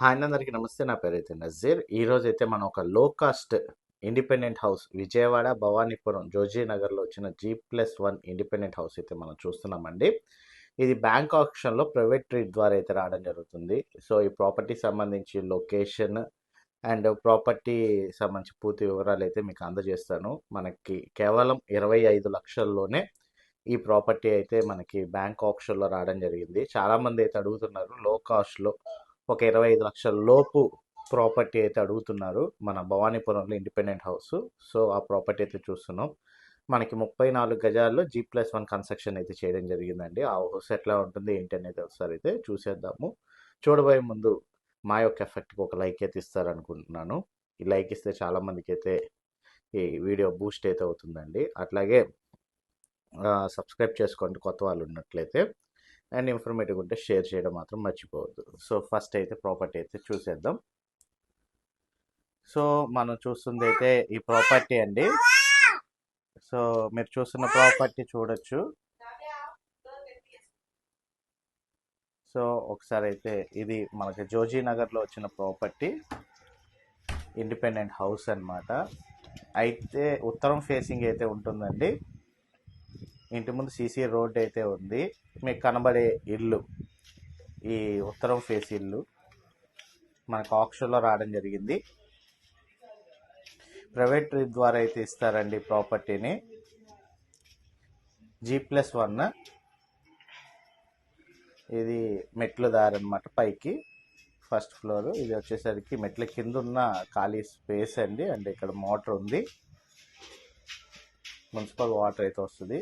Hi అందరికీ నమస్తే నా పేరు అయితే నజీర్. ఈరోజు అయితే మనం ఒక low cost independent house Vijayawada Bhavanipuram జోజీనగర్లో వచ్చిన G plus one independent house అయితే మనం చూస్తున్నామండి. ఇది బ్యాంక్ ఆప్షన్లో ప్రైవేట్ ట్రీట్ ద్వారా అయితే రావడం జరుగుతుంది. సో ఈ ప్రాపర్టీ సంబంధించి లొకేషన్ అండ్ ప్రాపర్టీ సంబంధించి పూర్తి వివరాలు అయితే మీకు అందజేస్తాను. మనకి కేవలం ఇరవై ఐదు లక్షల్లోనే ఈ ప్రాపర్టీ అయితే మనకి బ్యాంక్ ఆప్షన్లో రావడం జరిగింది. చాలామంది అయితే అడుగుతున్నారు లో కాస్ట్లో ఒక ఇరవై ఐదు లక్షల లోపు ప్రాపర్టీ అయితే అడుగుతున్నారు. మన భవానీపురంలో ఇండిపెండెంట్ హౌస్. సో ఆ ప్రాపర్టీ అయితే చూస్తున్నాం. మనకి ముప్పై నాలుగు గజాల్లో జీ ప్లస్ వన్ కన్స్ట్రక్షన్ అయితే చేయడం జరిగిందండి. ఆ హౌస్ ఎట్లా ఉంటుంది ఏంటి అనేది ఒకసారి అయితే చూసేద్దాము. చూడబోయే ముందు మా యొక్క ఎఫెక్ట్కి ఒక లైక్ అయితే ఇస్తారనుకుంటున్నాను. ఈ లైక్ ఇస్తే చాలామందికి అయితే ఈ వీడియో బూస్ట్ అయితే అవుతుందండి. అట్లాగే సబ్స్క్రైబ్ చేసుకోండి కొత్త వాళ్ళు ఉన్నట్లయితే. అండ్ ఇన్ఫర్మేటివ్ ఉంటే షేర్ చేయడం మాత్రం మర్చిపోవద్దు. సో ఫస్ట్ అయితే ప్రాపర్టీ అయితే చూసేద్దాం. సో మనం చూస్తుంది అయితే ఈ ప్రాపర్టీ అండి. సో మీరు చూస్తున్న ప్రాపర్టీ చూడొచ్చు. సో ఒకసారి అయితే ఇది మనకి జోజీ నగర్లో వచ్చిన ప్రాపర్టీ. ఇండిపెండెంట్ హౌస్ అనమాట అయితే ఉత్తరం ఫేసింగ్ అయితే ఉంటుందండి. ఇంటి ముందు సీసీ రోడ్ అయితే ఉంది. మీకు కనబడే ఇల్లు ఈ ఉత్తరం ఫేస్ ఇల్లు మనకు ఆప్షన్లో రావడం జరిగింది. ప్రైవేట్ ట్రిప్ ద్వారా అయితే ఇస్తారండి ప్రాపర్టీని. G plus one. ఇది మెట్లు దారి అనమాట పైకి ఫస్ట్ ఫ్లోర్. ఇది వచ్చేసరికి మెట్ల కింద ఉన్న ఖాళీ స్పేస్ అండి. అంటే ఇక్కడ మోటార్ ఉంది. మున్సిపల్ వాటర్ అయితే వస్తుంది.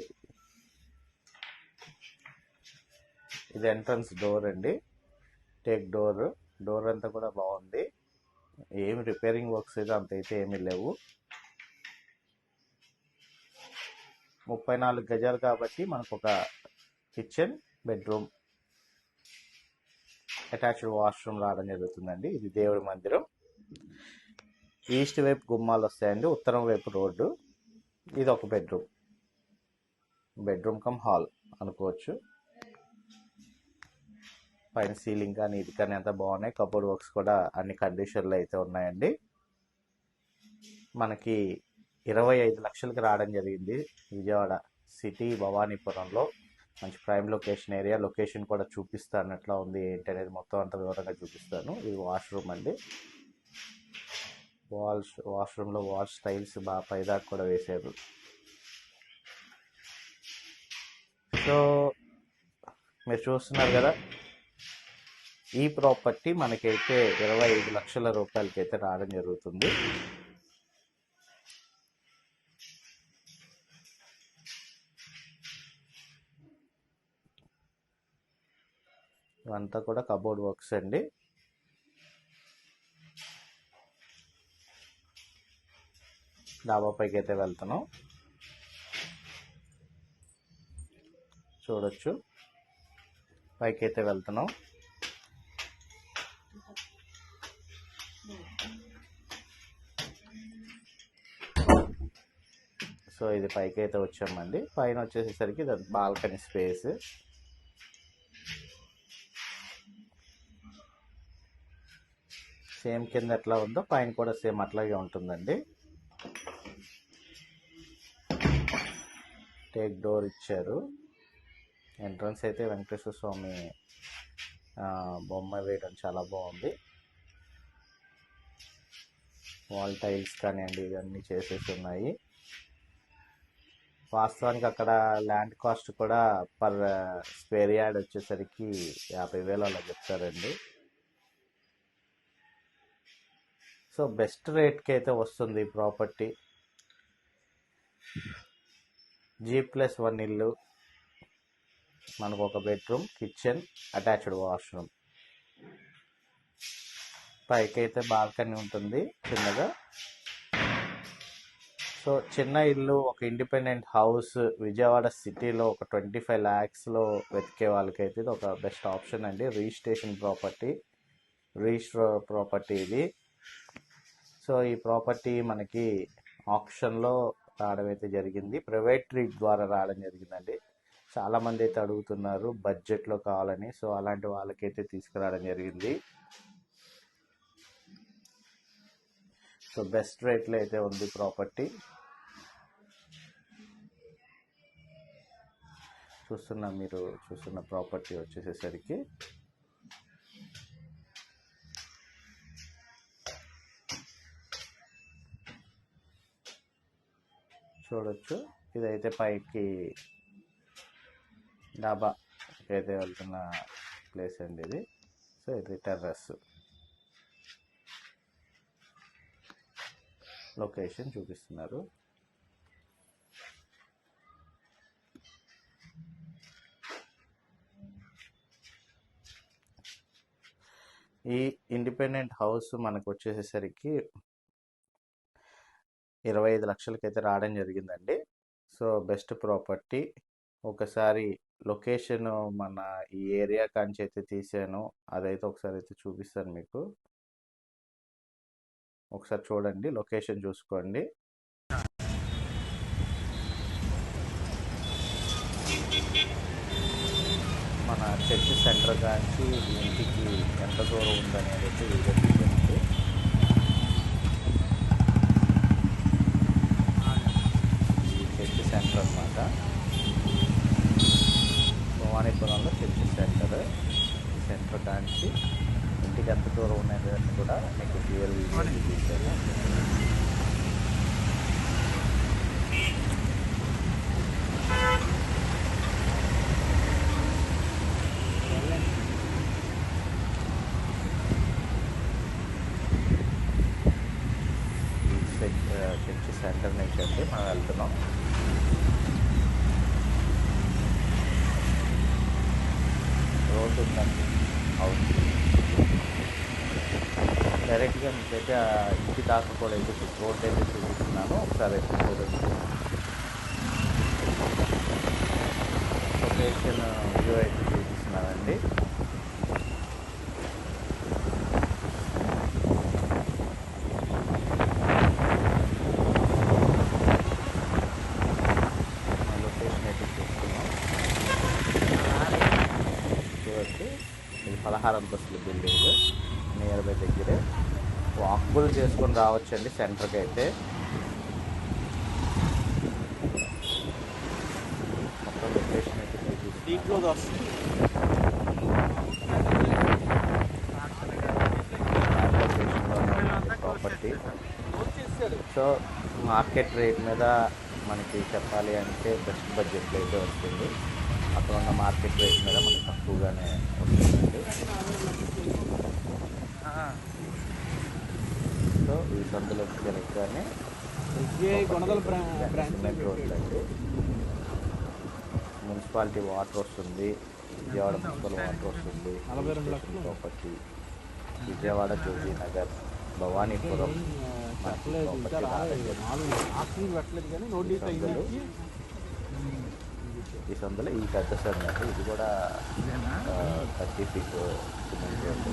ఇది ఎంట్రన్స్ డోర్ అండి. Teak door. డోర్ అంతా కూడా బాగుంది. ఏమి రిపేరింగ్ వర్క్స్ అయితే అంత అయితే ఏమీ లేవు. ముప్పై నాలుగు గజాలు కాబట్టి మనకు ఒక కిచెన్ బెడ్రూమ్ అటాచ్డ్ వాష్రూమ్ రావడం జరుగుతుందండి. ఇది దేవుడి మందిరం. ఈస్ట్ వైపు గుమ్మాలు వస్తాయండి. ఉత్తరం వైపు రోడ్డు. ఇది ఒక బెడ్రూమ్. బెడ్రూమ్ కమ్ హాల్ అనుకోవచ్చు. పైన సీలింగ్ కానీ ఇది కానీ అంత బాగున్నాయి. కబోర్డ్ వర్క్స్ కూడా అన్ని కండిషన్లు అయితే ఉన్నాయండి. మనకి ఇరవై ఐదు లక్షలకి రావడం జరిగింది. విజయవాడ సిటీ భవానీపురంలో. మంచి ప్రైమ్ లొకేషన్ ఏరియా. లొకేషన్ కూడా చూపిస్తాను ఎట్లా ఉంది. ఏంటి అనేది మొత్తం అంత వివరంగా చూపిస్తాను. ఇది వాష్రూమ్ అండి. వాల్స్ వాష్రూమ్లో వాల్ స్టైల్స్ బాగా పైదాకా కూడా వేశారు. సో మీరు చూస్తున్నారు కదా ఈ ప్రాపర్టీ మనకైతే ఇరవై ఐదు లక్షల రూపాయలకి అయితే రావడం జరుగుతుంది. ఇవంతా కూడా కబోర్డ్ వర్క్స్ అండి. డాబా పైకి అయితే వెళ్తున్నాం. చూడొచ్చు. పైకి అయితే వెళ్తున్నాం. సో ఇది పైకి అయితే వచ్చామండి. పైన వచ్చేసేసరికి బాల్కనీ స్పేస్. సేమ్ కింద ఎట్లా ఉందో పైన కూడా సేమ్ అట్లాగే ఉంటుందండి. టేక్ డోర్ ఇచ్చారు. ఎంట్రన్స్ అయితే వెంకటేశ్వర స్వామి బొమ్మ వేయడం చాలా బాగుంది. వాల్ టైల్స్ కానివ్వండి ఇవన్నీ చేసేసి ఉన్నాయి. వాస్తవానికి అక్కడ ల్యాండ్ కాస్ట్ కూడా పర్ స్క్వేర్ యార్డ్ వచ్చేసరికి యాభై వేలు అలా చెప్తారండి. సో బెస్ట్ రేట్కి అయితే వస్తుంది ప్రాపర్టీ. జీ ప్లస్ వన్ ఇల్లు మనకు ఒక బెడ్రూమ్ కిచెన్ అటాచ్డ్ వాష్రూమ్. పైకి అయితే బాల్కనీ ఉంటుంది చిన్నగా. సో చిన్న ఇల్లు ఒక ఇండిపెండెంట్ హౌస్ విజయవాడ సిటీలో ఒక ట్వంటీ ఫైవ్ ల్యాక్స్లో వెతికే వాళ్ళకైతే ఇది ఒక బెస్ట్ ఆప్షన్ అండి. రిజిస్ట్రేషన్ ప్రాపర్టీ రిజిస్టర్ ప్రాపర్టీ ఇది. సో ఈ ప్రాపర్టీ మనకి ఆప్షన్లో రావడం అయితే జరిగింది. ప్రైవేట్ ట్రీట్ ద్వారా రావడం జరిగిందండి. చాలామంది అయితే అడుగుతున్నారు బడ్జెట్లో కావాలని. సో అలాంటి వాళ్ళకైతే తీసుకురావడం జరిగింది. సో బెస్ట్ రేట్లో అయితే ఉంది ప్రాపర్టీ. చూస్తున్న మీరు చూస్తున్న ప్రాపర్టీ వచ్చేసేసరికి. చూడొచ్చు. ఇదైతే పైకి డాబా అయితే వెళ్తున్న ప్లేస్ అండి ఇది. సో ఇది టెర్రస్. లొకేషన్ చూపిస్తున్నారు. ఈ ఇండిపెండెంట్ హౌస్ మనకు వచ్చేసేసరికి ఇరవై ఐదు లక్షలకైతే రావడం జరిగిందండి. So best property. ఒకసారి లొకేషన్ మన ఈ ఏరియా కాంచి అయితే తీసాను. అదైతే ఒకసారి అయితే చూపిస్తాను మీకు. ఒకసారి చూడండి లొకేషన్ చూసుకోండి. మన చర్చ్ సెంటర్ కాంచి ఇంటికి ఎంత దూరం ఉందనేది అయితే ఈ చర్చ్ సెంటర్ అన్నమాట. భవానీపురంలో చర్చ్ సెంటర్ సెంటర్ కాంచి. ఇంటికి ఎంత దూరం ఉన్నది అని కూడా మీకు ఈ చర్చ్ చర్చ్ సెంటర్ నుంచి అండి మనం వెళ్తున్నాం. రోడ్డు ఉందండి. డైరెక్ట్గా మీకైతే ఇంటి దాకా కూడా అయితే రోడ్ అయితే చూపిస్తున్నాను. ఒకసారి అయితే చూడండి లొకేషన్ వ్యూ అయితే చూపిస్తున్నానండి. చూడొచ్చు ఇది పదహారు అంతస్తుల బిల్డింగ్ నియర్ బై దగ్గరే. వాక్బుల్ చేసుకొని రావచ్చండి సెంటర్కి అయితే. మొత్తం లొకేషన్ అయితే దీంట్లో ప్రాపర్టీ సో మార్కెట్ రేట్ మీద మనకి చెప్పాలి అంటే బెస్ట్ బడ్జెట్లో అయితే వస్తుంది. అక్కడ ఉన్న మార్కెట్ రేట్ మీద మనకి తక్కువగానే వస్తుందండి సో ఈ సందులోకి రోడ్లు అండి మున్సిపాలిటీ వాటర్ వస్తుంది విజయవాడ మున్సిపల్ వాటర్ వస్తుంది. ప్రాపర్టీ విజయవాడ జోజీ నగర్ భవానీపురం సందులు. ఈ సందులో ఈ పెద్ద సందు ఇది కూడా థర్టీ ఫీట్ సిమెంట్ రోడ్డు.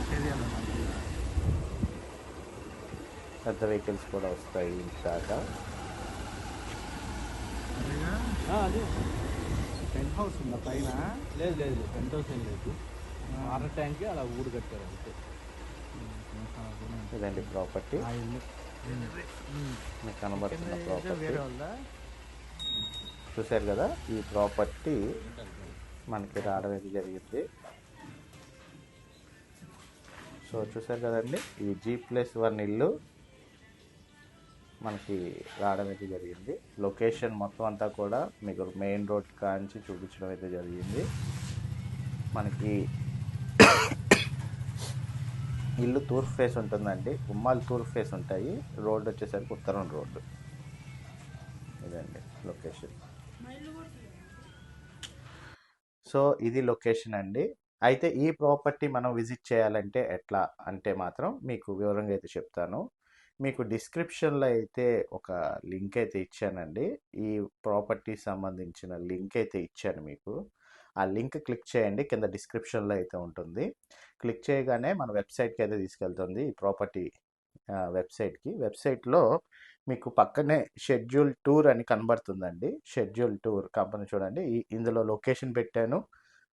పెద్ద వెహికల్స్ కూడా వస్తాయి ఇంటి దాకా అది. పెంట్ హౌస్ ఉందా పైన? లేదు లేదు లేదు. పెంట్ హౌస్ ఏం లేదు. వాటర్ ట్యాంక్ అలా ఊరు కట్టారు అంతే. ఇదండి ప్రాపర్టీ. మీకు కనబడుతున్న ప్రాపర్టీ. చూశారు కదా ఈ ప్రాపర్టీ మనకి రావడం అయితే జరిగింది. సో చూశారు కదండి ఈ జీ ప్లస్ వన్ ఇల్లు మనకి రావడం అయితే జరిగింది. లొకేషన్ మొత్తం అంతా కూడా మీకు మెయిన్ రోడ్ కాంచి చూపించడం అయితే జరిగింది. మనకి ఇల్లు తూర్పు ఫేస్ ఉంటుందండి. గుమ్మాలు తూర్పు ఫేస్ ఉంటాయి. రోడ్డు వచ్చేసరికి ఉత్తరం రోడ్డు ఇదండి లొకేషన్ సో ఇది లొకేషన్ అండి. అయితే ఈ ప్రాపర్టీ మనం విజిట్ చేయాలంటే ఎట్లా? అంటే మాత్రం మీకు వివరంగా అయితే చెప్తాను. మీకు డిస్క్రిప్షన్లో అయితే ఒక లింక్ అయితే ఇచ్చానండి. ఈ ప్రాపర్టీ సంబంధించిన లింక్ అయితే ఇచ్చాను మీకు. ఆ లింక్ క్లిక్ చేయండి. కింద డిస్క్రిప్షన్లో అయితే ఉంటుంది. క్లిక్ చేయగానే మన వెబ్సైట్కి అయితే తీసుకెళ్తుంది. ఈ ప్రాపర్టీ వెబ్సైట్కి. వెబ్సైట్లో మీకు పక్కనే షెడ్యూల్ టూర్ అని కనబడుతుందండి. షెడ్యూల్ టూర్ కంపెనీ చూడండి. ఇందులో లొకేషన్ పెట్టాను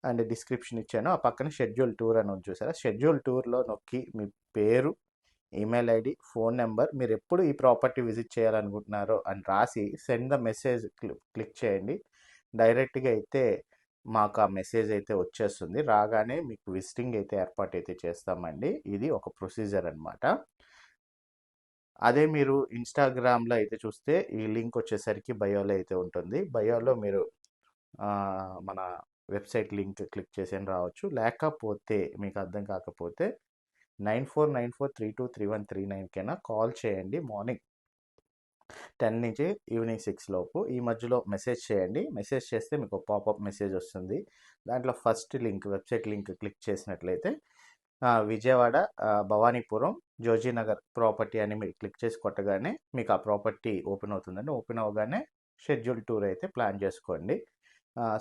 అండ్ డిస్క్రిప్షన్ ఇచ్చాను. ఆ పక్కన షెడ్యూల్ టూర్ అని చూసారా? షెడ్యూల్ టూర్లో నొక్కి మీ పేరు ఈమెయిల్ ఐడి ఫోన్ నెంబర్ మీరు ఎప్పుడు ఈ ప్రాపర్టీ విజిట్ చేయాలనుకుంటున్నారో అని రాసి సెండ్ ద మెసేజ్ క్లిక్ చేయండి. డైరెక్ట్గా అయితే మాకు ఆ మెసేజ్ అయితే వచ్చేస్తుంది. రాగానే మీకు విజిటింగ్ అయితే ఏర్పాటు అయితే చేస్తామండి. ఇది ఒక ప్రొసీజర్ అనమాట అదే మీరు ఇన్స్టాగ్రామ్లో అయితే చూస్తే ఈ లింక్ వచ్చేసరికి బయోలో అయితే ఉంటుంది. బయోలో మీరు మన వెబ్సైట్ లింక్ క్లిక్ చేసి రావచ్చు. లేకపోతే మీకు అర్థం కాకపోతే nine four nine four three two three one three నైన్కైనా call చేయండి మార్నింగ్. టెన్ నుంచి ఈవినింగ్ సిక్స్ లోపు ఈ మధ్యలో మెసేజ్ చేయండి. మెసేజ్ చేస్తే మీకు పాపప్ మెసేజ్ వస్తుంది. దాంట్లో first link website link click చేసినట్లయితే విజయవాడ భవానీపురం జోజీనగర్ ప్రాపర్టీ అని మీరు క్లిక్ చేసి కొట్టగానే మీకు ఆ ప్రాపర్టీ ఓపెన్ అవుతుందండి. ఓపెన్ అవగానే షెడ్యూల్ టూర్ అయితే ప్లాన్ చేసుకోండి.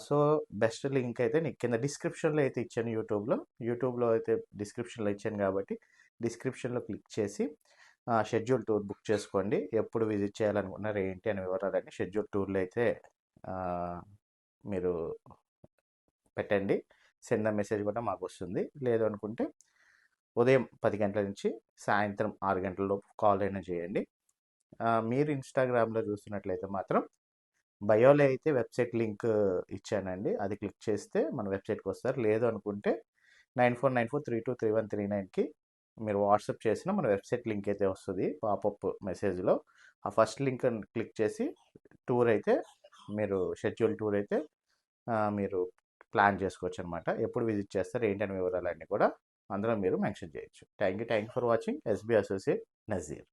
సో బెస్ట్ లింక్ అయితే నీకు కింద డిస్క్రిప్షన్లో అయితే ఇచ్చాను యూట్యూబ్లో. యూట్యూబ్లో అయితే డిస్క్రిప్షన్లో ఇచ్చాను కాబట్టి డిస్క్రిప్షన్లో క్లిక్ చేసి షెడ్యూల్ టూర్ బుక్ చేసుకోండి. ఎప్పుడు విజిట్ చేయాలనుకున్నారు ఏంటి అని వివరాలన్నీ షెడ్యూల్ టూర్లో అయితే మీరు పెట్టండి. సెండ్ మెసేజ్ కూడా మాకు వస్తుంది. లేదు అనుకుంటే ఉదయం పది గంటల నుంచి సాయంత్రం ఆరు గంటల లోపు కాల్ అయినా చేయండి. మీరు ఇన్స్టాగ్రామ్లో చూస్తున్నట్లయితే మాత్రం బయోలో అయితే వెబ్సైట్ లింక్ ఇచ్చానండి. అది క్లిక్ చేస్తే మన వెబ్సైట్కి వస్తారు. లేదు అనుకుంటే nine four nine four three two three one three నైన్కి మీరు వాట్సాప్ చేసిన మన వెబ్సైట్ లింక్ అయితే వస్తుంది పాపప్ మెసేజ్లో. ఆ ఫస్ట్ లింక్ క్లిక్ చేసి టూర్ అయితే మీరు షెడ్యూల్ టూర్ అయితే మీరు ప్లాన్ చేసుకోవచ్చు అనమాట ఎప్పుడు విజిట్ చేస్తారు ఏంటనే వివరాలన్నీ కూడా అందులో మీరు మెన్షన్ చేయొచ్చు. Thank you thank you for watching. SB associate Nazir.